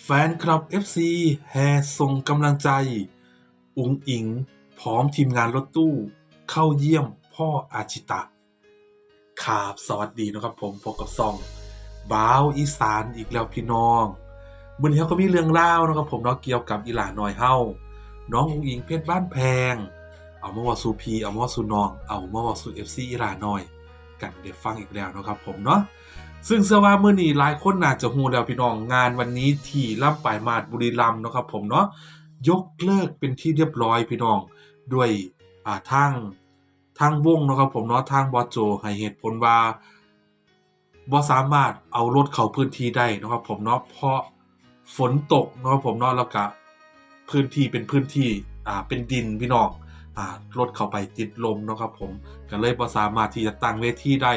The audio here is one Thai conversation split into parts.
แฟนคลับ FC แห่ส่งกำลังใจ อุ๋งอิง พร้อมทีมงานรถตู้ เข้าเยี่ยมพ่ออาชิตะครับสวัสดีนะครับผมพบกับซองบ้าวอีสานอีกแล้วพี่น้องมื่อนี้เขาก็มีเรื่องเล่านะครับผมเนาะเกี่ยวกับอีหลาน้อยเฮาน้องอุ๋งอิงเพชรบ้านแพง เอามาว่าสูพีเอามาว่าสูนอง เอามาว่าสู่ FC อีหลาน้อย กันได้ฟังอีกแล้วนะครับผมเนาะ ซึ่งเชื่อว่าเมื่อนี้หลายคนน่าจะฮู้แล้วพี่น้องงานวันนี้ที่ล่ำปลายมาดบุรีรัมย์นะครับผมเนาะยกเลิกเป็นที่เรียบร้อยพี่น้องด้วยอ่าทางทางวงนะครับผมเนาะทางบอโจให้เหตุผลว่าบ่สามารถเอารถเข้าพื้นที่ได้นะครับผมเนาะเพราะฝนตกเนาะครับผมเนาะแล้วก็พื้นที่เป็นพื้นที่อ่าเป็นดินพี่น้องอ่ารถเข้าไปติดลมนะครับผมก็เลยบ่สามารถที่จะตั้งเวทีได้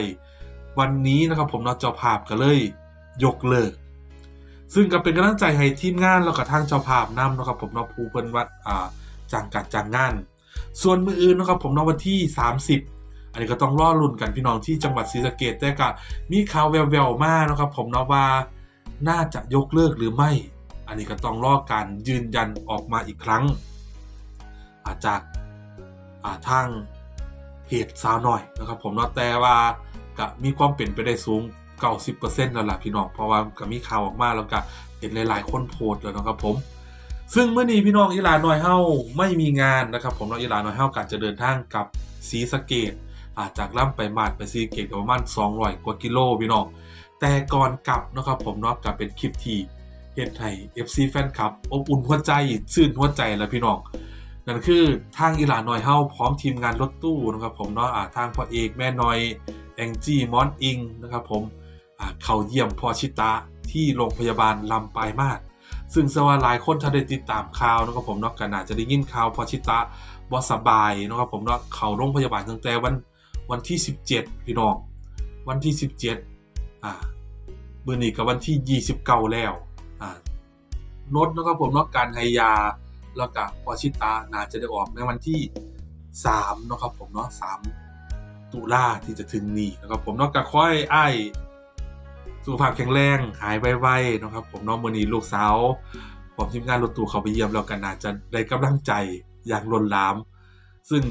วันนี้นะครับผมนาะเจ้าภาพก็เลย ยกเลิก ซึ่งก็เป็นกำลังใจให้ทีมงานแล้วก็ทางเจ้าภาพนำนะครับผมนาะผู้เพิ่นวัดอ่าจ้างการจ้างงาน ส่วนมืออื่นนะครับผมนาะวันที่ 30อันนี้ก็ต้องรอลุ้นกันพี่น้องที่จังหวัดศรีสะเกดแต่ก็มีข่าวแววๆมานะครับ ผมเนาะว่าน่าจะยกเลิกหรือไม่ อันนี้ก็ต้องรอการยืนยันออกมาอีกครั้ง อาจากอาทางเพจสาวหน่อยนะครับ ผมเนาะแต่ว่า ก็มีความเป็นไปได้สูง90%แล้วล่ะพี่น้องเพราะว่าก็มีข่าวออกมาแล้วก็เห็นหลาย ๆ คนโพสต์แล้วนะครับผม ซึ่งเมื่อนี้พี่น้องอีหลาน้อยเฮาไม่มีงานนะครับ ผมน้องอีหลาน้อยเฮาก็จะเดินทางกับศรีสเกดอาจากล่ำไปมาดไปศรีสเกดก็ประมาณ200กว่ากิโลพี่น้องแต่ก่อนกลับนะครับผมเนากเป็นคลิปที่เฮ็ดให้ FC แฟนคลับอบอุ่นหัวใจชื่นหัวใจแล้วพี่น้องนั่นคือทางอีหลาน้อยเฮาพร้อมทีมงานรถตู้นะครับผมเนาะอ่าทางพ่อเอกแม่น้อย แองจี้มอนอิงนะครับผมเขาเยี่ยมพ่อชิตะที่โรงพยาบาลลำปลายมาศซึ่งสว่าหลายคนถ้าได้ติดตามข่าวนะครับผมเนาะก็น่าจะได้ยินข่าวพอชิตะบ่สบายนะครับผมเนาะเขาโรงพยาบาลตั้งแต่วันวันที่ 17 พี่น้อง วันที่ 17อ่ามื้อนี้ก็วันที่ 29 แล้วอ่ารถนะครับผมเนาะการให้ยาแล้วก็พอชิตาน่าจะได้ออกในวันที่3นะครับผมเนาะ3 ตุลาที่จะถึงนี้นะครับผมเนากค่อยไอ้สุขภาพแข็งแรงหายไวๆนะครับ ผมเนาะมื้อนี้ลูกสาวผมทีมงานรถตู้เขาไปเยี่ยมแล้วกันน่าจะได้กำลังใจอย่างล้นหลาม ซึ่ง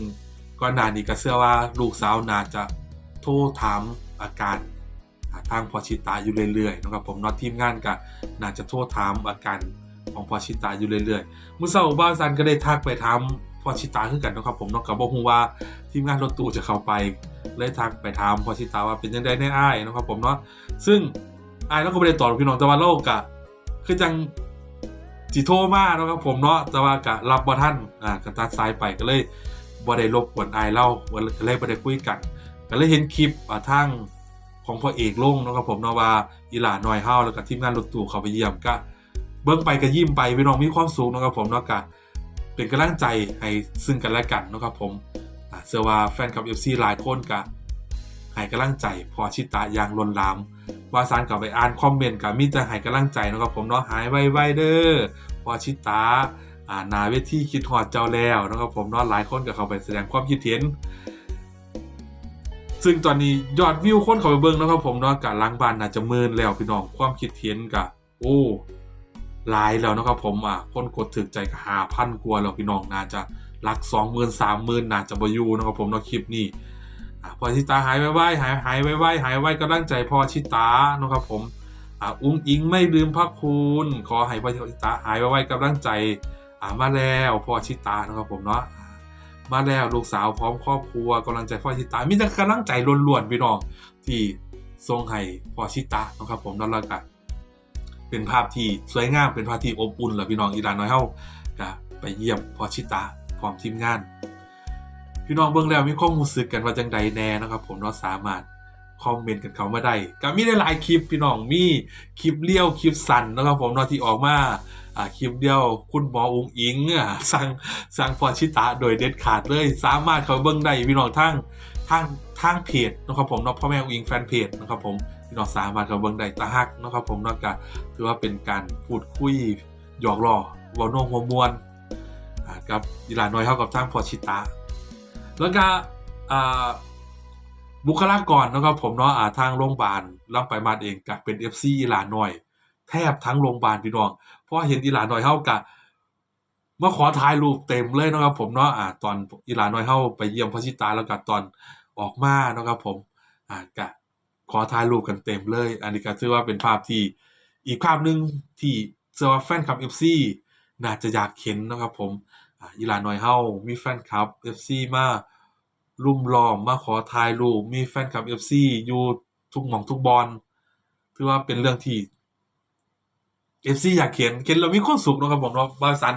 ก่อนหน้านี้ก็เชื่อว่าลูกสาวน่าจะโทรถามอาการทางพอชิตาอยู่เรื่อยๆนะครับผมนาะทีมงานก็น่าจะโทรถามอาการของพอชิตาอยู่เรื่อยๆมื่อเช้าบ้านซันก็ได้ทักไปถาม พอชิตาคือกันนะครับผมเนาะกับบอกฮูว่าทีมงานรถตู้จะเข้าไปเลยทักไปถามพอชิตาว่าเป็นยังไงในอ้ายนะครับผมเนาะซึ่งอ้ายเราก็ไม่ได้ตอบพี่น้องแต่ว่าเรากะคือจังจิโทมานะครับผมเนาะแต่ว่ากะรับบ่ทันอ่ากะตัดสายไปก็เลยบ่ได้รบกวนอ้ายเล่าก็เลยบ่ได้คุยกันก็เลยเห็นคลิปอ่าทางของพ่อเอกลงนะครับผมเนาะว่าอีหลาหน้อยเฮาแล้วก็ทีมงานรถตู้เขาไปเยี่ยมก็เบิ้งไปก็ยิ้มไปพี่น้องมีความสุขนะครับผมเนาะกะ เป็นกำลังใจให้ซึ่งกันและกันนะครับผมเชื่อว่าแฟนคลับ FC หลายคนกะให้กำลังใจพอชิตะอย่างล้นหลามว่าซานกลับไปอ่านคอมเมนต์กับมีแต่ให้กำลังใจนะครับผมเนาะหายไวๆเด้อพอชิตะอ่านาเวทีคิดฮอดเจ้าแล้วนะครับผมเนาะหลายคนก็เข้าไปแสดงความคิดเห็นซึ่งตอนนี้ยอดวิวคนเข้าไปเบิ่งนะครับผมเนาะกะล้างบ้านน่าจะมื่นแล้วพี่น้องความคิดเห็นกะโอ้ หลายแล้วนะครับผมอะคนกดถึกใจก็หาพันกว่าแล้วพี่น้องน่าจะหลักสองหมื่นสามหมื่นน่าจะบอยูนะครับผมเนาะคลิปนี้พอชิตาหายไวๆหายหายไวๆหายไวกำลังใจพอชิตานะครับผมอุ้งอิงไม่ลืมพระคุณขอให้พอชิตาหายไวๆกำลังใจมาแล้วพอชิตานะครับผมเนาะมาแล้วลูกสาวพร้อมครอบครัวกำลังใจพ่อชิตามีแต่กำลังใจล้วนๆพี่น้องที่ทรงให้พอชิตานะครับผมนั่นล้วกัน เป็นภาพที่สวยงามเป็นภาพที่อบอุ่นแหละพี่น้องอีรานน้อยเฮาก็ไปเยี่ยมพอชิตาพร้อมทีมงาน พี่น้องเบิ่งแล้วมีความรู้สึกกันว่าจังใดแน่นะครับ ผมเนาะสามารถคอมเมนต์กันเขามาได้ก็มีได้หลายคลิปพี่น้องมีคลิปเลี้ยวคลิปสั้นนะครับ ผมเนาะที่ออกมาอ่าคลิปเดียวคุณหมออุงอิงสั่งสั่งพอชิตาโดยเด็ดขาดเลย สามารถเข้าเบิ่งได้พี่น้องทางทางทางเพจนะครับผมเนาะพ่อแม่อุงอิงแฟนเพจนะครับผม พี่น้องสามารถเข้าเบิ่งได้ตาฮักนะครับผมเนากถือว่าเป็นการพูดคุยหยอกล้อวอลโน่หัวมวนกับอีลาน้อยเท่ากับทางพอชิตาแล้วก็บุคลากรนะครับผมเนาะอ่าทางโรงพยาบาลรับไปมาเองกับเป็น FC อีลาน้อย แทบทั้งโรงพยาบาลพี่น้องเพราะเห็นอีลาน้อยเฮากะมาขอถ่ายรูปเต็มเลยนะครับผมเนาะอ่าตอนอีลาน้อยเฮาไปเยี่ยมพอชิตาแล้วก็ตอนออกมานะครับผมอ่ากะ ขอถ่ายรูปกันเต็มเลย อันนี้ก็ถือว่าเป็นภาพที่อีกภาพหนึ่งที่เชื่อว่าแฟนคลับ FC น่าจะอยากเห็นนะครับผมอีหลาน้อยเฮามีแฟนคลับ FC มารุมล้อมมาขอถ่ายรูปมีแฟนคลับ FC อยู่ทุกหม่องทุกบอลถือว่าเป็นเรื่องที่ FC อยากเห็นเห็นเรามีความสุขนะครับผมเนาะบาวสาน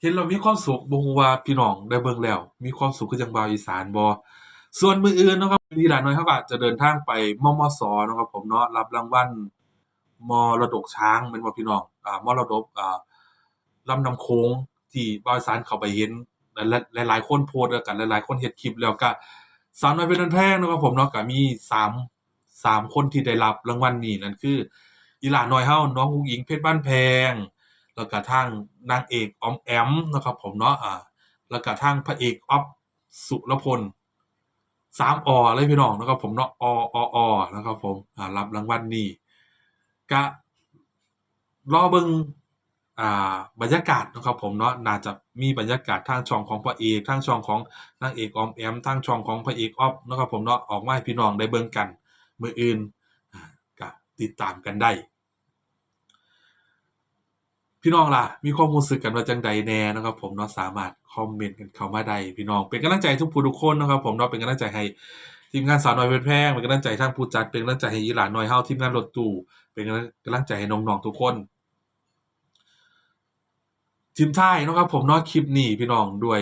เห็นเรามีความสุขบ่ฮู้ว่าพี่น้องได้เบิ่งแล้ว มีความสุขคือจังบาวอีสานบ่ส่วนมืออื่นนะครับ อีหลาน้อยเฮาก็จะเดินทางไป มมส เนาะครับผมเนาะ รับรางวัลมรดกช้างแม่นบ่พี่น้อง อ่า มรดก อ่า ลำน้ำโขงที่บาวอีสานเข้าไปเห็น หลายหลายๆคนโพสต์แล้วกันหลายๆคนเฮ็ดคลิปแล้วก็ สาวน้อยเพชรบ้านแพงเนาะครับผมเนาะ ก็มีสาม สามคนที่ได้รับรางวัลนี้ นั่นคือ อีหลาน้อยเฮาน้องอุ๋งอิงเพชรบ้านแพง แล้วก็ทางนางเอกออมแอมนะครับผมเนาะ อ่า แล้วก็ทางพระเอก อ๊อฟ สุรพล สามอเลยพี่น้องนะครับผมเนาะออออนะครับผมอ่ารับรางวัลนี้ก็รอเบิ่งอ่าบรรยากาศนะครับผมเนาะน่าจะมีบรรยากาศทางช่องของพระเอกทางช่องของนางเอกออมแอมทางช่องของพระเอกออฟนะครับผมเนาะออกมาให้พี่น้องได้เบิ่งกันมืออื่นก็ติดตามกันได้ พี่น้องล่ะ มีความรู้สึกกันว่าจังใดแน่นะครับ ผมเนาะสามารถคอมเมนต์กันเข้ามาได้พี่น้องเป็นกำลังใจทุกผู้ทุกคนนะครับ ผมเนาะเป็นกำลังใจให้ทีมงานสาวน้อยเพชรแพงเป็นกำลังใจทางผู้จัดเป็นกำลังใจให้อีหลานน้อยเฮาทีมงานรถตู้เป็นกำลังใจให้น้องๆทุกคนทีมท้ายนะครับ ผมเนาะคลิปนี้พี่น้องด้วย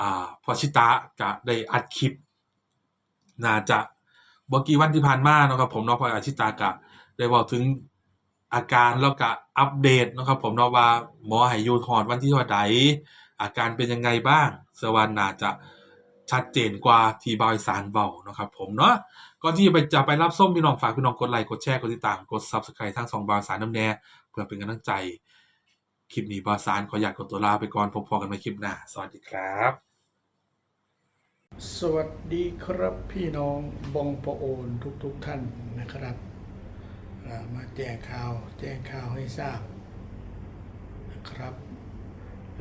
อ่าพอชิตะก็ได้อัดคลิป น่าจะบ่กี่วันที่ผ่านมาเนาะครับ ผมเนาะพออาชิตากะได้บอกถึง อาการแล้วก็อัปเดตนะครับผมเนาะว่าหมอให้อยู่ฮอดวันที่เท่าใดอาการเป็นยังไงบ้างเชื่อว่าน่าจะชัดเจนกว่าทีบอีสานเว้านะครับผมเนาะก่อนที่จะไปจะไปรับส้มพี่น้องฝากพี่น้องกดไลค์กดแชร์กดติดตามกด Subscribe ทั้งสองบาสานน้ำแน่เพื่อเป็นกำลังใจ คลิปนี้บาสานขออยากกดตัวลาไปก่อนพบพอกันใหม่คลิปหน้าสวัสดีครับ สวัสดีครับพี่น้องบองปะโอนทุกๆทท่านนะครับ มาแจ้งข่าว แจ้งข่าวให้ทราบนะครับ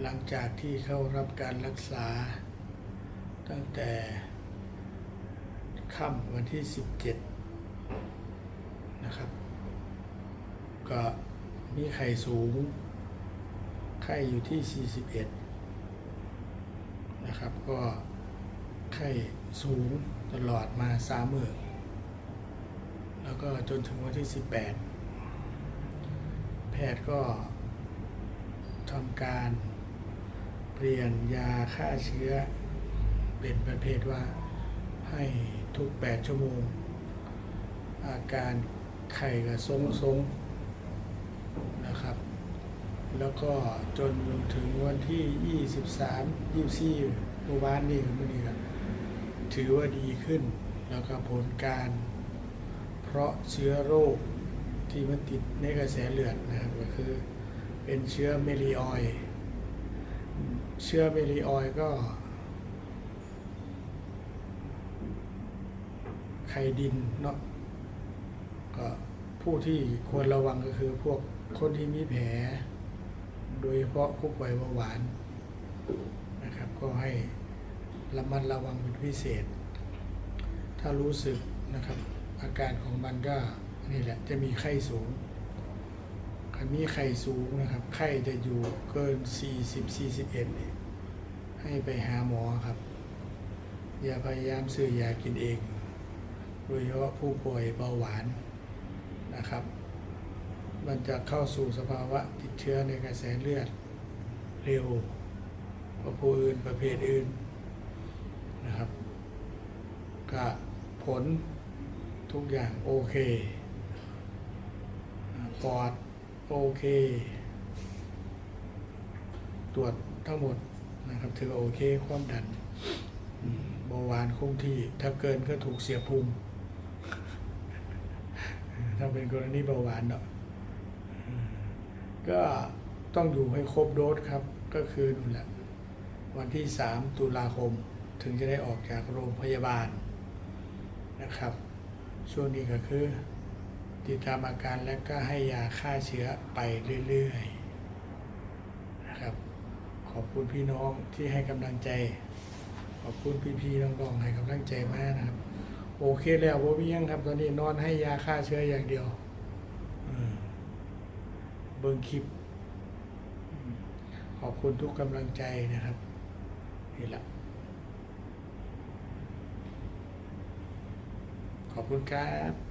หลังจากที่เข้ารับการรักษา ตั้งแต่ค่ำวันที่ 17 นะครับ ก็มีไข้สูง ไข้อยู่ที่ 41 นะครับ ก็ไข้สูงตลอดมาสามมือ แล้วก็จนถึงวันที่ 18 แพทย์ก็ทำการเปลี่ยนยาฆ่าเชื้อ เป็นประเภทว่าให้ทุก 8 ชั่วโมง อาการไข้ก็ทรงๆนะครับ แล้วก็จนถึงวันที่ 23 24เมื่อวานนี้กับมื่อนี้ครับถือว่าดีขึ้น แล้วก็ผลการ เพราะเชื้อโรคที่มันติดในกระแสเลือดนะครับก็คือเป็นเชื้อเมลีออยเชื้อเมลีออยก็ ไขดินเนาะก็ผู้ที่ควรระวังก็คือพวกคนที่มีแผล โดยเฉพาะผู้ป่วยเบาหวานนะครับก็ให้ระมัดระวังเป็นพิเศษ ถ้ารู้สึกนะครับ อาการของมันก็นี่แหละจะมีไข้สูงถ้ามีไข้สูงนะครับ ไข้จะอยู่เกิน 40 41เนี่ยให้ไปหาหมอครับ อย่าพยายามซื้อยากินเอง โดยเฉพาะผู้ป่วยเบาหวานนะครับ มันจะเข้าสู่สภาวะติดเชื้อในกระแสเลือดเร็วกว่าผู้อื่นประเภทอื่นนะครับก็ผล ทุกอย่างโอเคปอดโอเค ตรวจทั้งหมดนะครับถือโอเคความดันเบาหวานคงที่ ถ้าเกินก็ถูกเสียภูมิถ้าเป็นกรณีเบาหวานเนาะก็ต้องอยู่ให้ครบโดสครับ ก็คือนู่นแหละ วันที่ 3 ตุลาคมถึงจะได้ออกจากโรงพยาบาลนะครับ ช่วงนี้ก็คือ ติดตามอาการแล้วก็ให้ยาฆ่าเชื้อไปเรื่อยๆนะครับ ขอบคุณพี่น้องที่ให้กำลังใจ ขอบคุณพี่ๆน้องๆให้กำลังใจมากนะครับ โอเคแล้วโบมีหยังครับ ตอนนี้นอนให้ยาฆ่าเชื้ออย่างเดียวเบิ่งคลิป ขอบคุณทุกกำลังใจนะครับนี่แหละ ขอบคุณครับ